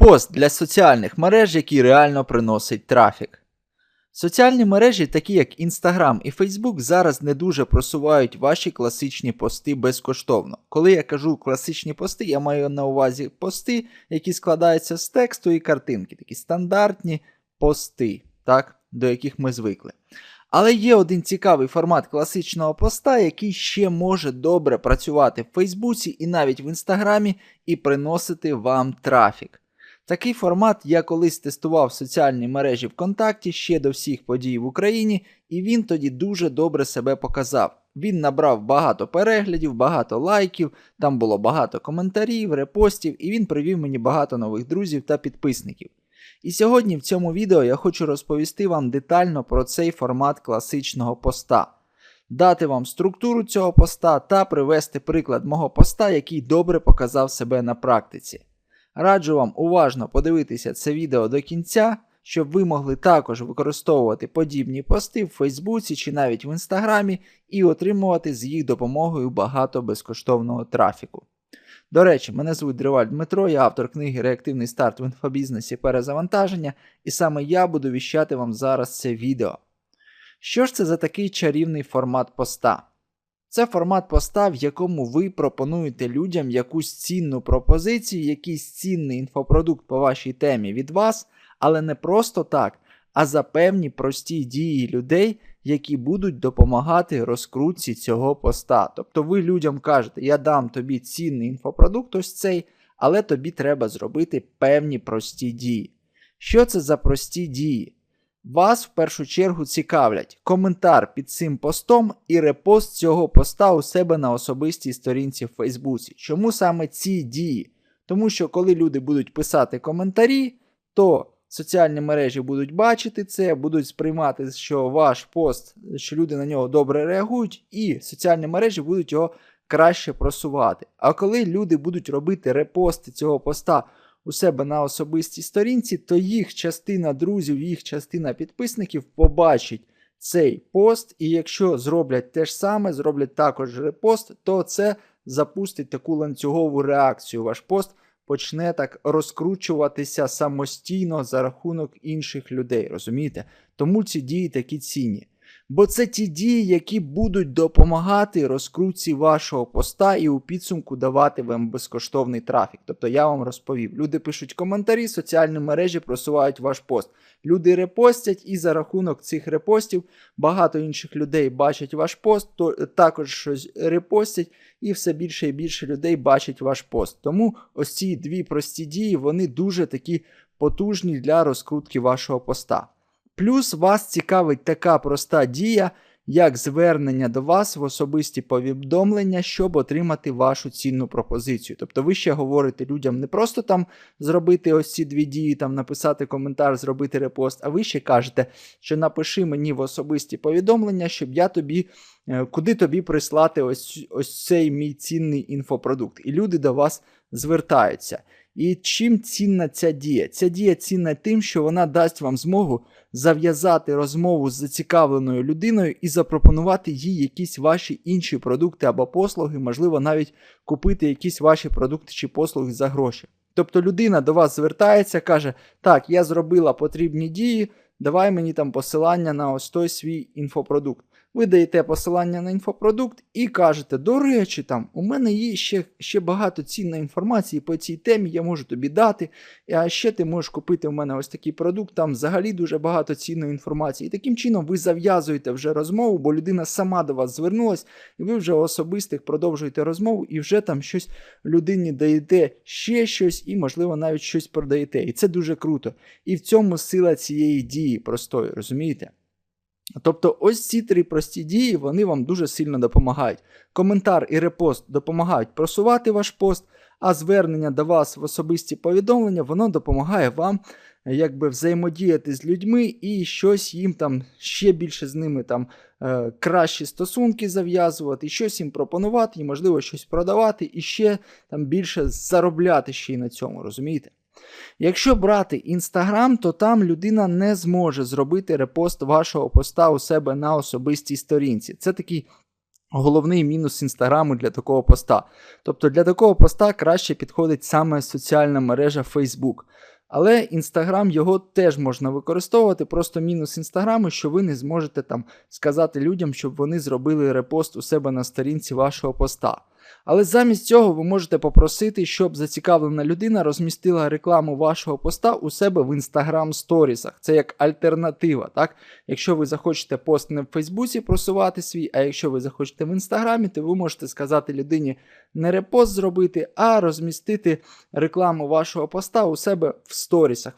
Пост для соціальних мереж, який реально приносить трафік. Соціальні мережі, такі як Instagram і Facebook, зараз не дуже просувають ваші класичні пости безкоштовно. Коли я кажу класичні пости, я маю на увазі пости, які складаються з тексту і картинки, такі стандартні пости, так, до яких ми звикли. Але є один цікавий формат класичного поста, який ще може добре працювати в Фейсбуці і навіть в Інстаграмі і приносити вам трафік. Такий формат я колись тестував в соціальній мережі ВКонтакті ще до всіх подій в Україні, і він тоді дуже добре себе показав. Він набрав багато переглядів, багато лайків, там було багато коментарів, репостів, і він привів мені багато нових друзів та підписників. І сьогодні в цьому відео я хочу розповісти вам детально про цей формат класичного поста, дати вам структуру цього поста та привести приклад мого поста, який добре показав себе на практиці. Раджу вам уважно подивитися це відео до кінця, щоб ви могли також використовувати подібні пости в Фейсбуці чи навіть в Інстаграмі і отримувати з їх допомогою багато безкоштовного трафіку. До речі, мене звуть Дриваль Дмитро, я автор книги Реактивний старт в інфобізнесі перезавантаження, і саме я буду віщати вам зараз це відео. Що ж це за такий чарівний формат поста? Це формат поста, в якому ви пропонуєте людям якусь цінну пропозицію, якийсь цінний інфопродукт по вашій темі від вас, але не просто так, а за певні прості дії людей, які будуть допомагати розкрутці цього поста. Тобто ви людям кажете, я дам тобі цінний інфопродукт, ось цей, але тобі треба зробити певні прості дії. Що це за прості дії? Вас в першу чергу цікавлять коментар під цим постом і репост цього поста у себе на особистій сторінці в Фейсбуці. Чому саме ці дії? Тому що коли люди будуть писати коментарі, то соціальні мережі будуть бачити це, будуть сприймати, що ваш пост, що люди на нього добре реагують, і соціальні мережі будуть його краще просувати. А коли люди будуть робити репости цього поста у себе на особистій сторінці, то їх частина друзів, їх частина підписників побачить цей пост, і якщо зроблять те ж саме, зроблять також репост, то це запустить таку ланцюгову реакцію. Ваш пост почне так розкручуватися самостійно за рахунок інших людей. Розумієте? Тому ці дії такі цінні. Бо це ті дії, які будуть допомагати розкрутці вашого поста і у підсумку давати вам безкоштовний трафік. Тобто я вам розповів. Люди пишуть коментарі, соціальні мережі просувають ваш пост. Люди репостять, і за рахунок цих репостів багато інших людей бачать ваш пост, то також щось репостять, і все більше і більше людей бачать ваш пост. Тому ось ці дві прості дії вони дуже такі потужні для розкрутки вашого поста. Плюс вас цікавить така проста дія, як звернення до вас в особисті повідомлення, щоб отримати вашу цінну пропозицію. Тобто ви ще говорите людям не просто там зробити ось ці дві дії, там написати коментар, зробити репост, а ви ще кажете, що напиши мені в особисті повідомлення, щоб я тобі, е, куди тобі прислати ось, ось цей мій цінний інфопродукт. І люди до вас звертаються. І чим цінна ця дія? Ця дія цінна тим, що вона дасть вам змогу зав'язати розмову з зацікавленою людиною і запропонувати їй якісь ваші інші продукти або послуги, можливо, навіть купити якісь ваші продукти чи послуги за гроші. Тобто людина до вас звертається, каже: Так, я зробила потрібні дії, давай мені там посилання на ось той свій інфопродукт ви даєте посилання на інфопродукт і кажете, до речі, там у мене є ще ще багато цінної інформації по цій темі, я можу тобі дати. А ще ти можеш купити у мене ось такий продукт, там взагалі дуже багато цінної інформації. І таким чином ви зав'язуєте вже розмову, бо людина сама до вас звернулась, і ви вже особистих продовжуєте розмову і вже там щось людині даєте ще щось, і, можливо, навіть щось продаєте. І це дуже круто. І в цьому сила цієї дії простої, розумієте? Тобто ось ці три прості дії вони вам дуже сильно допомагають. Коментар і репост допомагають просувати ваш пост, а звернення до вас в особисті повідомлення воно допомагає вам якби взаємодіяти з людьми і щось їм там ще більше з ними там е, кращі стосунки зав'язувати, щось їм пропонувати, і, можливо, щось продавати, і ще там більше заробляти ще й на цьому, розумієте? Якщо брати Інстаграм, то там людина не зможе зробити репост вашого поста у себе на особистій сторінці. Це такий головний мінус інстаграму для такого поста. Тобто для такого поста краще підходить саме соціальна мережа Facebook. Але Інстаграм його теж можна використовувати. Просто мінус інстаграму, що ви не зможете там сказати людям, щоб вони зробили репост у себе на сторінці вашого поста. Але замість цього ви можете попросити, щоб зацікавлена людина розмістила рекламу вашого поста у себе в Instagram сторісах. Це як альтернатива. так? Якщо ви захочете пост не в Фейсбуці просувати свій, а якщо ви захочете в інстаграмі, то ви можете сказати людині не репост зробити, а розмістити рекламу вашого поста у себе в сторісах,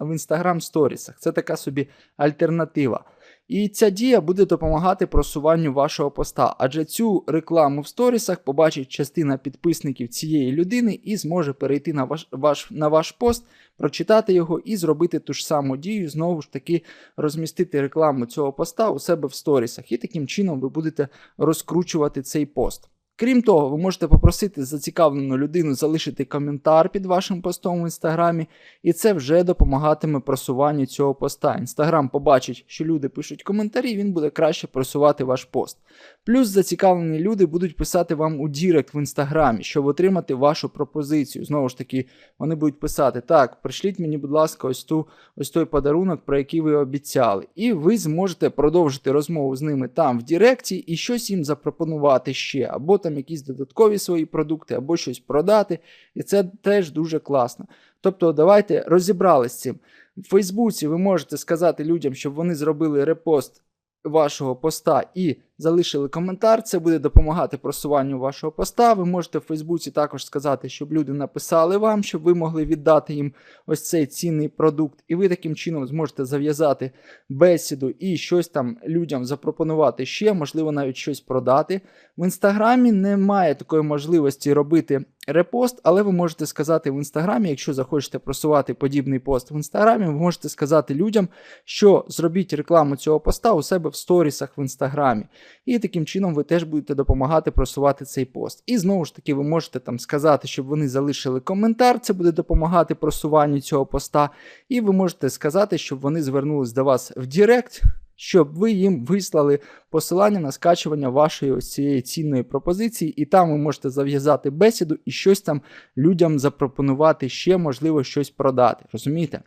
в інстаграм сторісах. Це така собі альтернатива. І ця дія буде допомагати просуванню вашого поста, адже цю рекламу в сторісах побачить частина підписників цієї людини і зможе перейти на ваш, ваш, на ваш пост, прочитати його і зробити ту ж саму дію, знову ж таки розмістити рекламу цього поста у себе в сторісах. І таким чином ви будете розкручувати цей пост. Крім того, ви можете попросити зацікавлену людину залишити коментар під вашим постом в інстаграмі, і це вже допомагатиме просуванню цього поста. Інстаграм побачить, що люди пишуть коментарі, він буде краще просувати ваш пост. Плюс зацікавлені люди будуть писати вам у Дірект в інстаграмі, щоб отримати вашу пропозицію. Знову ж таки, вони будуть писати: так, пришліть мені, будь ласка, ось ту ось той подарунок, про який ви обіцяли. І ви зможете продовжити розмову з ними там в Діректі і щось їм запропонувати ще. або там якісь додаткові свої продукти або щось продати. І це теж дуже класно. Тобто, давайте розібрали з цим. В Фейсбуці ви можете сказати людям, щоб вони зробили репост вашого поста і залишили коментар. Це буде допомагати просуванню вашого поста. Ви можете в Фейсбуці також сказати, щоб люди написали вам, щоб ви могли віддати їм ось цей цінний продукт. І ви таким чином зможете зав'язати бесіду і щось там людям запропонувати ще, можливо, навіть щось продати. В інстаграмі немає такої можливості робити репост, але ви можете сказати в інстаграмі, якщо захочете просувати подібний пост в інстаграмі, ви можете сказати людям, що зробіть рекламу цього поста у себе в сторісах в інстаграмі. І таким чином ви теж будете допомагати просувати цей пост. І знову ж таки, ви можете там сказати, щоб вони залишили коментар, це буде допомагати просуванню цього поста. І ви можете сказати, щоб вони звернулись до вас в Директ щоб ви їм вислали посилання на скачування вашої ось цієї цінної пропозиції, і там ви можете зав'язати бесіду і щось там людям запропонувати ще, можливо, щось продати. Розумієте?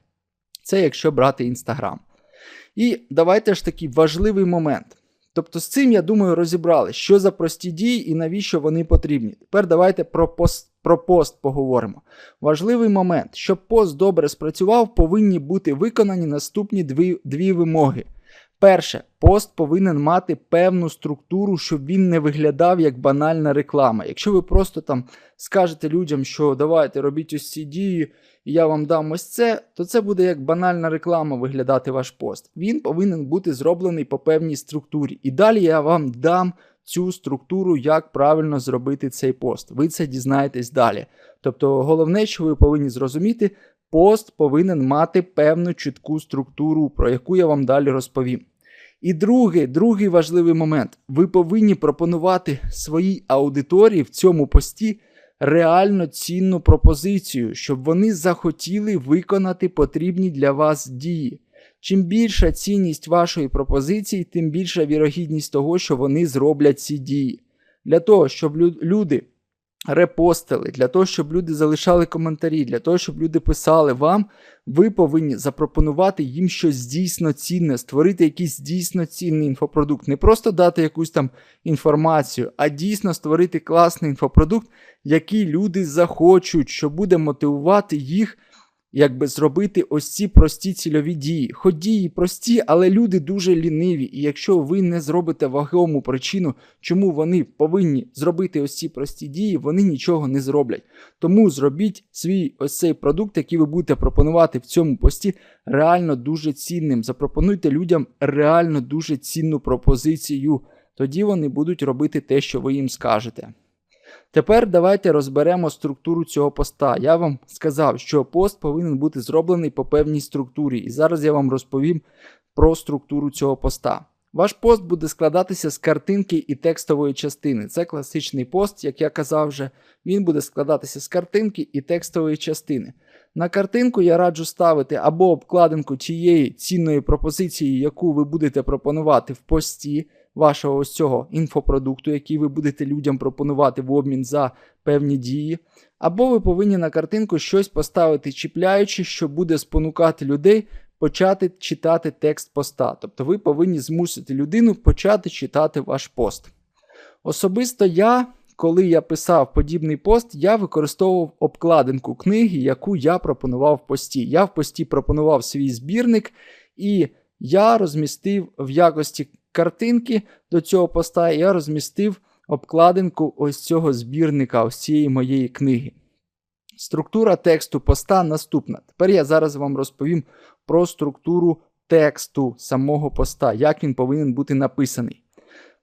Це якщо брати Інстаграм. І давайте ж такий важливий момент. Тобто з цим, я думаю, розібрали, що за прості дії і навіщо вони потрібні. Тепер давайте про пост, про пост поговоримо. Важливий момент, щоб пост добре спрацював, повинні бути виконані наступні дві, дві вимоги. Перше, пост повинен мати певну структуру, щоб він не виглядав як банальна реклама. Якщо ви просто там скажете людям, що давайте робіть ось ці дії, і я вам дам ось це, то це буде як банальна реклама виглядати ваш пост. Він повинен бути зроблений по певній структурі. І далі я вам дам цю структуру, як правильно зробити цей пост. Ви це дізнаєтесь далі. Тобто, головне, що ви повинні зрозуміти, пост повинен мати певну чітку структуру, про яку я вам далі розповім. І другий, другий важливий момент: ви повинні пропонувати своїй аудиторії в цьому пості реально цінну пропозицію, щоб вони захотіли виконати потрібні для вас дії. Чим більша цінність вашої пропозиції, тим більша вірогідність того, що вони зроблять ці дії. Для того, щоб люди репостили, для того, щоб люди залишали коментарі, для того, щоб люди писали вам, ви повинні запропонувати їм щось дійсно цінне, створити якийсь дійсно цінний інфопродукт. Не просто дати якусь там інформацію, а дійсно створити класний інфопродукт, який люди захочуть, що буде мотивувати їх якби зробити ось ці прості цільові дії. Хоч дії прості, але люди дуже ліниві. І якщо ви не зробите вагому причину, чому вони повинні зробити ось ці прості дії, вони нічого не зроблять. Тому зробіть свій ось цей продукт, який ви будете пропонувати в цьому пості, реально дуже цінним. Запропонуйте людям реально дуже цінну пропозицію. Тоді вони будуть робити те, що ви їм скажете. Тепер давайте розберемо структуру цього поста. Я вам сказав, що пост повинен бути зроблений по певній структурі, і зараз я вам розповім про структуру цього поста. Ваш пост буде складатися з картинки і текстової частини. Це класичний пост, як я казав вже, він буде складатися з картинки і текстової частини. На картинку я раджу ставити або обкладинку тієї цінної пропозиції, яку ви будете пропонувати в пості. Вашого ось цього інфопродукту, який ви будете людям пропонувати в обмін за певні дії. Або ви повинні на картинку щось поставити чіпляючи, що буде спонукати людей почати читати текст поста. Тобто ви повинні змусити людину почати читати ваш пост. Особисто я, коли я писав подібний пост, я використовував обкладинку книги, яку я пропонував в пості. Я в пості пропонував свій збірник, і я розмістив в якості картинки до цього поста, я розмістив обкладинку ось цього збірника, ось цієї моєї книги. Структура тексту поста наступна. Тепер я зараз вам розповім про структуру тексту самого поста, як він повинен бути написаний.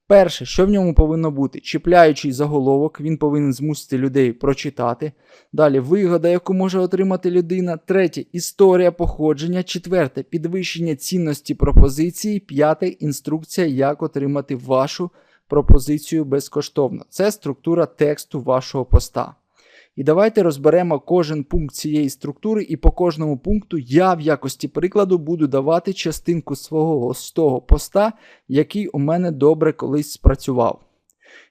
Перше, що в ньому повинно бути? Чіпляючий заголовок, він повинен змусити людей прочитати. Далі вигода, яку може отримати людина. Третє історія походження. Четверте підвищення цінності пропозиції. П'яте інструкція, як отримати вашу пропозицію безкоштовно. Це структура тексту вашого поста. І давайте розберемо кожен пункт цієї структури, і по кожному пункту я в якості прикладу буду давати частинку свого з того поста, який у мене добре колись спрацював.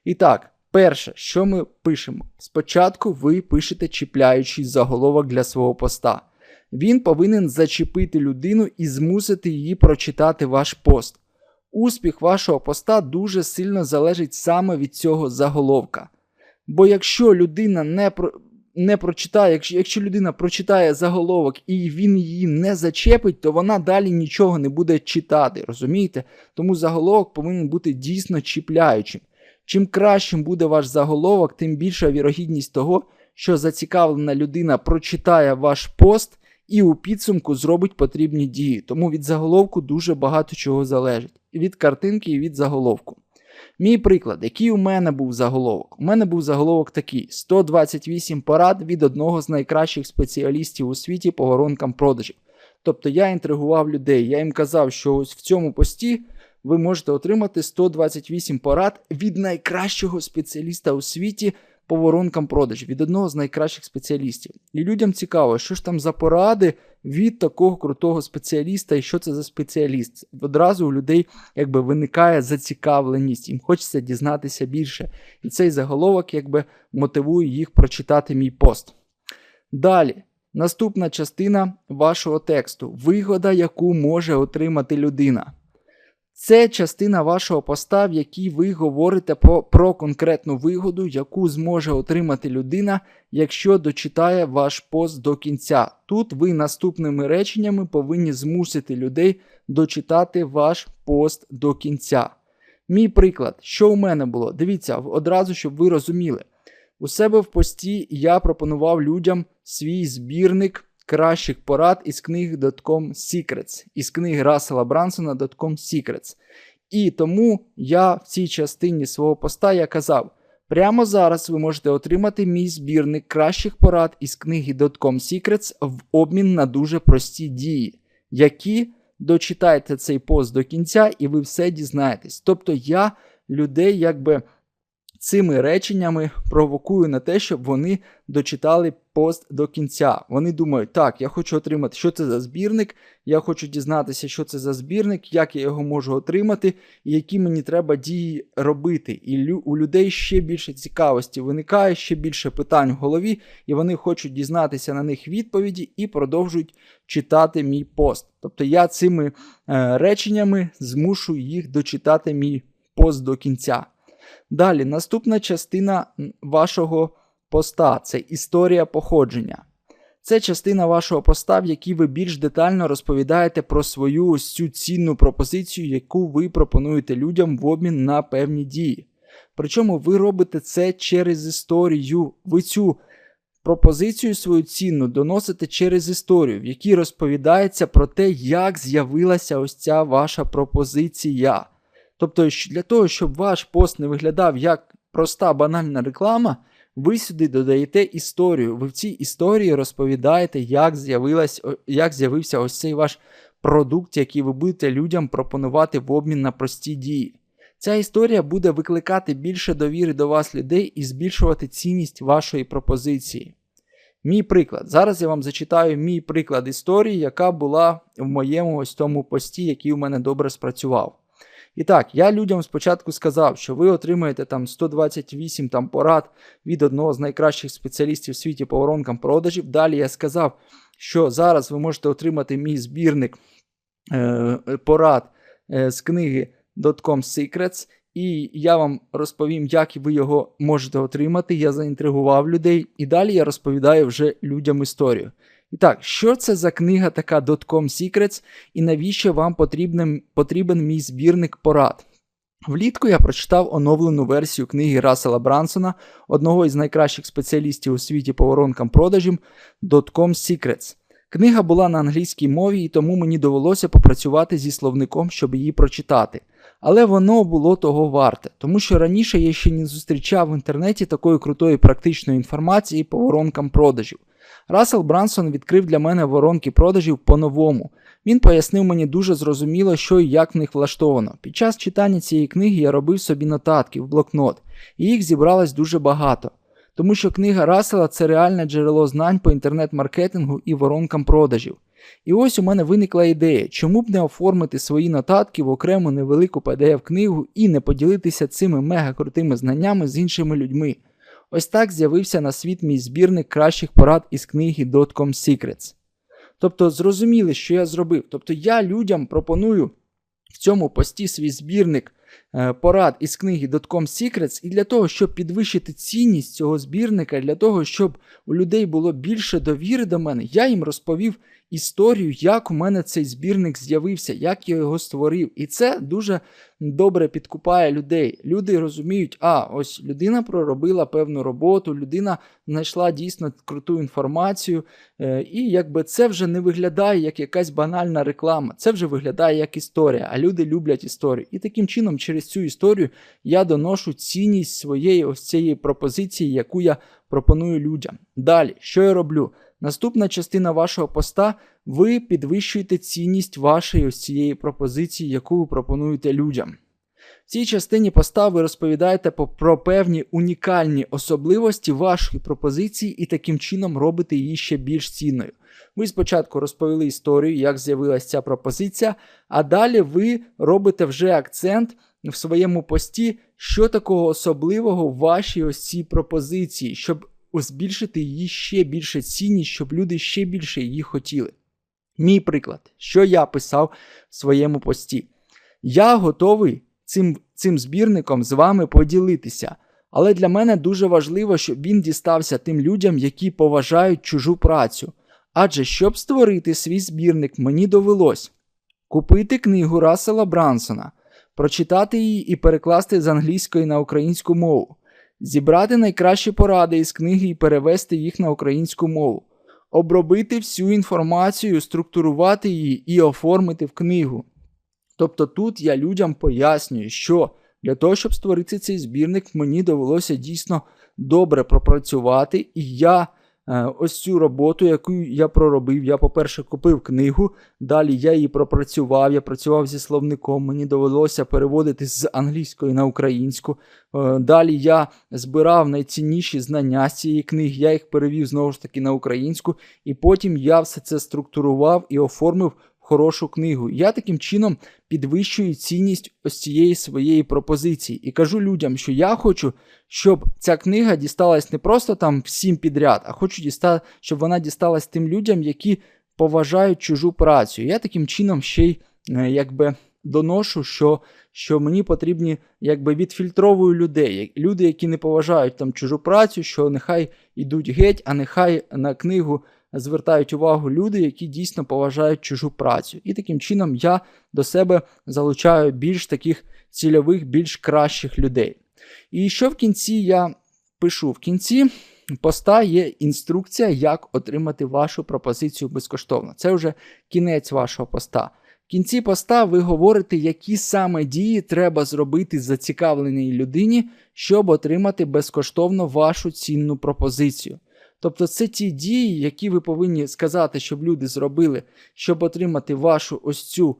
І так, перше, що ми пишемо? Спочатку ви пишете чіпляючий заголовок для свого поста. Він повинен зачепити людину і змусити її прочитати ваш пост. Успіх вашого поста дуже сильно залежить саме від цього заголовка. Бо якщо людина не про. Не прочитає, якщо якщо людина прочитає заголовок і він її не зачепить, то вона далі нічого не буде читати, розумієте? Тому заголовок повинен бути дійсно чіпляючим. Чим кращим буде ваш заголовок, тим більша вірогідність того, що зацікавлена людина прочитає ваш пост і у підсумку зробить потрібні дії. Тому від заголовку дуже багато чого залежить. Від картинки, і від заголовку. Мій приклад, який у мене був заголовок? У мене був заголовок такий: 128 порад від одного з найкращих спеціалістів у світі по воронкам продажів. Тобто я інтригував людей, я їм казав, що ось в цьому пості ви можете отримати 128 порад від найкращого спеціаліста у світі по воронкам продажів, від одного з найкращих спеціалістів. І людям цікаво, що ж там за поради від такого крутого спеціаліста і що це за спеціаліст. Одразу у людей якби виникає зацікавленість, їм хочеться дізнатися більше. І цей заголовок якби мотивує їх прочитати мій пост. Далі. Наступна частина вашого тексту вигода, яку може отримати людина. Це частина вашого поста, в якій ви говорите про, про конкретну вигоду, яку зможе отримати людина, якщо дочитає ваш пост до кінця. Тут ви наступними реченнями повинні змусити людей дочитати ваш пост до кінця. Мій приклад, що у мене було? Дивіться, одразу, щоб ви розуміли. У себе в пості я пропонував людям свій збірник кращих порад із книги Dotcom Secrets, із книги Рассела Брансона Dotcom Secrets. І тому я в цій частині свого поста я казав: прямо зараз ви можете отримати мій збірник кращих порад із книги Dotcom Secrets в обмін на дуже прості дії, які дочитайте цей пост до кінця, і ви все дізнаєтесь. Тобто я людей якби цими реченнями провокую на те, щоб вони дочитали пост до кінця. Вони думають, так, я хочу отримати, що це за збірник, я хочу дізнатися, що це за збірник, як я його можу отримати, і які мені треба дії робити. І у людей ще більше цікавості виникає, ще більше питань в голові, і вони хочуть дізнатися на них відповіді і продовжують читати мій пост. Тобто я цими е, реченнями змушую їх дочитати мій пост до кінця. Далі, наступна частина вашого поста це історія походження. Це частина вашого поста, в якій ви більш детально розповідаєте про свою ось цю цінну пропозицію, яку ви пропонуєте людям в обмін на певні дії. Причому ви робите це через історію. Ви цю пропозицію свою цінну доносите через історію, в якій розповідається про те, як з'явилася ось ця ваша пропозиція. Тобто, для того, щоб ваш пост не виглядав як проста банальна реклама, ви сюди додаєте історію. Ви в цій історії розповідаєте, як як з'явився ось цей ваш продукт, який ви будете людям пропонувати в обмін на прості дії. Ця історія буде викликати більше довіри до вас людей і збільшувати цінність вашої пропозиції. Мій приклад. Зараз я вам зачитаю мій приклад історії, яка була в моєму ось тому пості, який у мене добре спрацював. І так, я людям спочатку сказав, що ви отримаєте там 128 там, порад від одного з найкращих спеціалістів в світі по воронкам продажів. Далі я сказав, що зараз ви можете отримати мій збірник е, порад е, з книги Dotcom Secrets. І я вам розповім, як ви його можете отримати. Я заінтригував людей, і далі я розповідаю вже людям історію. І так, що це за книга така Dotcom Secrets і навіщо вам потрібен, потрібен мій збірник порад? Влітку я прочитав оновлену версію книги Рассела Брансона, одного із найкращих спеціалістів у світі по воронкам продажів Dotcom Secrets. Книга була на англійській мові, і тому мені довелося попрацювати зі словником, щоб її прочитати. Але воно було того варте, тому що раніше я ще не зустрічав в інтернеті такої крутої практичної інформації по воронкам продажів. Рассел Брансон відкрив для мене воронки продажів по-новому. Він пояснив мені дуже зрозуміло, що і як в них влаштовано. Під час читання цієї книги я робив собі нотатки в блокнот, і їх зібралось дуже багато. Тому що книга Рассела це реальне джерело знань по інтернет-маркетингу і воронкам продажів. І ось у мене виникла ідея, чому б не оформити свої нотатки в окрему невелику pdf книгу і не поділитися цими мега крутими знаннями з іншими людьми. Ось так з'явився на світ мій збірник кращих порад із книги Dotcom Secrets. Тобто, зрозуміли, що я зробив. Тобто я людям пропоную в цьому пості свій збірник е, порад із книги Dotcom Secrets, і для того, щоб підвищити цінність цього збірника, для того, щоб у людей було більше довіри до мене, я їм розповів історію, як у мене цей збірник з'явився, як я його створив. І це дуже добре підкупає людей. Люди розуміють, а ось людина проробила певну роботу, людина знайшла дійсно круту інформацію, е, і якби це вже не виглядає як якась банальна реклама, це вже виглядає як історія, а люди люблять історію. І таким чином, через цю історію я доношу цінність своєї ось цієї пропозиції, яку я пропоную людям. Далі, що я роблю? Наступна частина вашого поста, ви підвищуєте цінність вашої ось цієї пропозиції, яку ви пропонуєте людям. В цій частині поста ви розповідаєте про певні унікальні особливості вашої пропозиції і таким чином робите її ще більш цінною. Ви спочатку розповіли історію, як з'явилася ця пропозиція, а далі ви робите вже акцент в своєму пості, що такого особливого в вашій ось цій пропозиції, щоб збільшити її ще більше цінність, щоб люди ще більше її хотіли. Мій приклад, що я писав в своєму пості. Я готовий цим, цим збірником з вами поділитися. Але для мене дуже важливо, щоб він дістався тим людям, які поважають чужу працю. Адже щоб створити свій збірник, мені довелось купити книгу Рассела Брансона, прочитати її і перекласти з англійської на українську мову, зібрати найкращі поради із книги і перевести їх на українську мову, обробити всю інформацію, структурувати її і оформити в книгу. Тобто тут я людям пояснюю, що для того, щоб створити цей збірник, мені довелося дійсно добре пропрацювати, і я Е, ось цю роботу, яку я проробив. Я, по-перше, купив книгу, далі я її пропрацював, я працював зі словником, мені довелося переводити з англійської на українську. Е, далі я збирав найцінніші знання з цієї книги, я їх перевів знову ж таки на українську, і потім я все це структурував і оформив хорошу книгу. Я таким чином підвищую цінність ось цієї своєї пропозиції і кажу людям, що я хочу, щоб ця книга дісталась не просто там всім підряд, а хочу дістати, щоб вона дісталась тим людям, які поважають чужу працю. Я таким чином ще й е, якби. Доношу, що що мені потрібні якби відфільтровую людей. Люди, які не поважають там чужу працю, що нехай йдуть геть, а нехай на книгу звертають увагу люди, які дійсно поважають чужу працю. І таким чином я до себе залучаю більш таких цільових, більш кращих людей. І що в кінці я пишу? В кінці поста є інструкція, як отримати вашу пропозицію безкоштовно. Це вже кінець вашого поста. В кінці поста ви говорите, які саме дії треба зробити зацікавленій людині, щоб отримати безкоштовно вашу цінну пропозицію. Тобто це ті дії, які ви повинні сказати, щоб люди зробили, щоб отримати вашу ось цю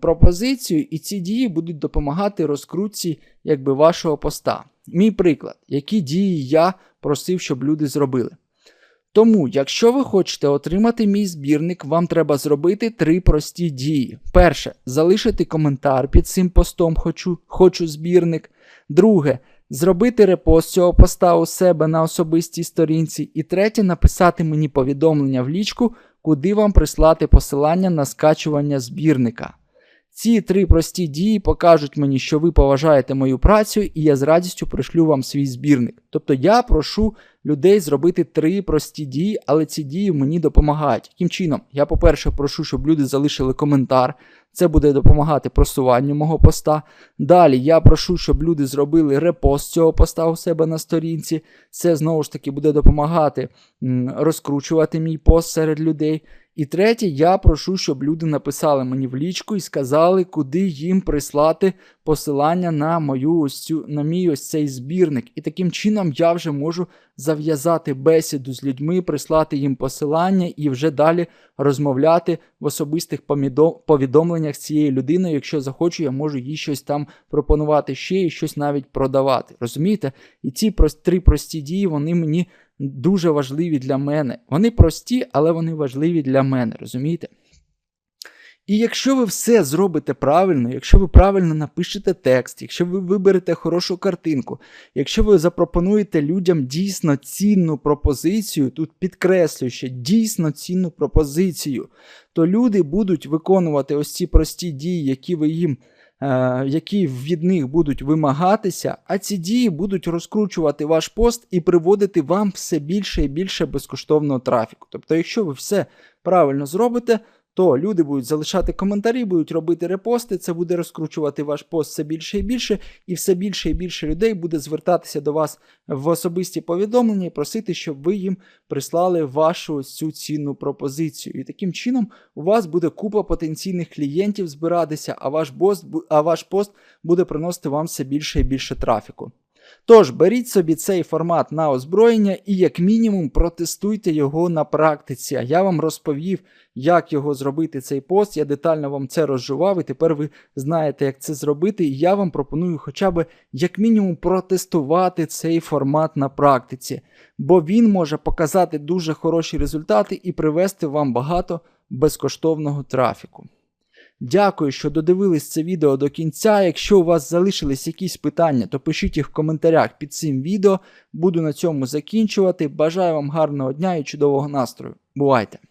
пропозицію, і ці дії будуть допомагати розкрутці якби, вашого поста. Мій приклад, які дії я просив, щоб люди зробили. Тому, якщо ви хочете отримати мій збірник, вам треба зробити три прості дії. Перше, залишити коментар під цим постом хочу, хочу збірник. Друге, зробити репост цього поста у себе на особистій сторінці. І третє, написати мені повідомлення в лічку, куди вам прислати посилання на скачування збірника. Ці три прості дії покажуть мені, що ви поважаєте мою працю, і я з радістю пришлю вам свій збірник. Тобто я прошу людей зробити три прості дії, але ці дії мені допомагають. Яким чином? Я, по-перше, прошу, щоб люди залишили коментар. Це буде допомагати просуванню мого поста. Далі я прошу, щоб люди зробили репост цього поста у себе на сторінці. Це знову ж таки буде допомагати розкручувати мій пост серед людей. І третє, я прошу, щоб люди написали мені в лічку і сказали, куди їм прислати посилання на мою ось цю на мій ось цей збірник. І таким чином я вже можу зав'язати бесіду з людьми, прислати їм посилання і вже далі розмовляти в особистих повідомленнях з цією людиною. Якщо захочу, я можу їй щось там пропонувати ще і щось навіть продавати. Розумієте? І ці три прості дії вони мені дуже важливі для мене. Вони прості, але вони важливі для мене, розумієте? І якщо ви все зробите правильно, якщо ви правильно напишете текст, якщо ви виберете хорошу картинку, якщо ви запропонуєте людям дійсно цінну пропозицію, тут підкреслюю ще дійсно цінну пропозицію, то люди будуть виконувати ось ці прості дії, які ви їм. Е, Які від них будуть вимагатися, а ці дії будуть розкручувати ваш пост і приводити вам все більше і більше безкоштовного трафіку. Тобто, якщо ви все правильно зробите, то люди будуть залишати коментарі, будуть робити репости, це буде розкручувати ваш пост все більше і більше, і все більше і більше людей буде звертатися до вас в особисті повідомлення і просити, щоб ви їм прислали вашу цю цінну пропозицію. І таким чином у вас буде купа потенційних клієнтів збиратися, а ваш, пост, а ваш пост буде приносити вам все більше і більше трафіку. Тож беріть собі цей формат на озброєння і, як мінімум, протестуйте його на практиці. А я вам розповів, як його зробити цей пост. Я детально вам це розжував, і тепер ви знаєте, як це зробити. І я вам пропоную хоча б як мінімум протестувати цей формат на практиці, бо він може показати дуже хороші результати і привести вам багато безкоштовного трафіку. Дякую, що додивились це відео до кінця. Якщо у вас залишились якісь питання, то пишіть їх в коментарях під цим відео. Буду на цьому закінчувати. Бажаю вам гарного дня і чудового настрою. Бувайте!